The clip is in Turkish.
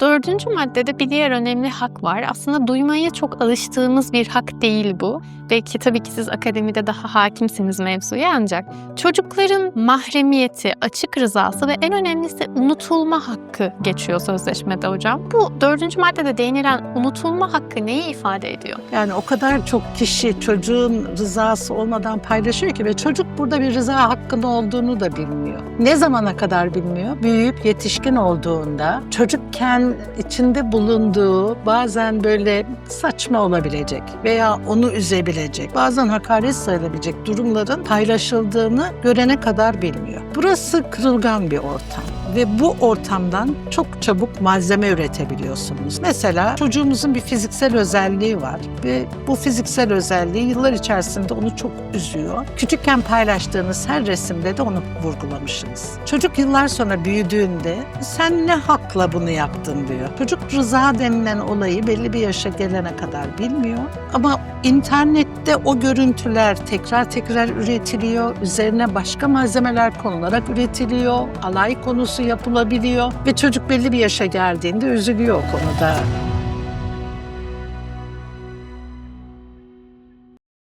Dördüncü maddede bir diğer önemli hak var. Aslında duymaya çok alıştığımız bir hak değil bu. Belki tabii ki siz akademide daha hakimsiniz mevzuya ancak çocukların mahremiyeti, açık rızası ve en önemlisi unutulma hakkı geçiyor sözleşmede hocam. Bu dördüncü maddede değinilen unutulma hakkı neyi ifade ediyor? Yani o kadar çok kişi çocuğun rızası olmadan paylaşıyor ki ve çocuk burada bir rıza hakkının olduğunu da bilmiyor. Ne zamana kadar bilmiyor? Büyüyüp yetişkin olduğunda çocukken içinde bulunduğu bazen böyle saçma olabilecek veya onu üzebilecek, bazen hakaret sayılabilecek durumların paylaşıldığını görene kadar bilmiyor. Burası kırılgan bir ortam ve bu ortamdan çok çabuk malzeme üretebiliyorsunuz. Mesela çocuğumuzun bir fiziksel özelliği var ve bu fiziksel özelliği yıllar içerisinde onu çok üzüyor. Küçükken paylaştığınız her resimde de onu vurgulamışsınız. Çocuk yıllar sonra büyüdüğünde sen ne hakla bunu yaptın diyor. Çocuk rıza denilen olayı belli bir yaşa gelene kadar bilmiyor ama internette o görüntüler tekrar tekrar üretiliyor. Üzerine başka malzemeler konularak üretiliyor. Alay konusu yapılabiliyor ve çocuk belli bir yaşa geldiğinde üzülüyor o konuda.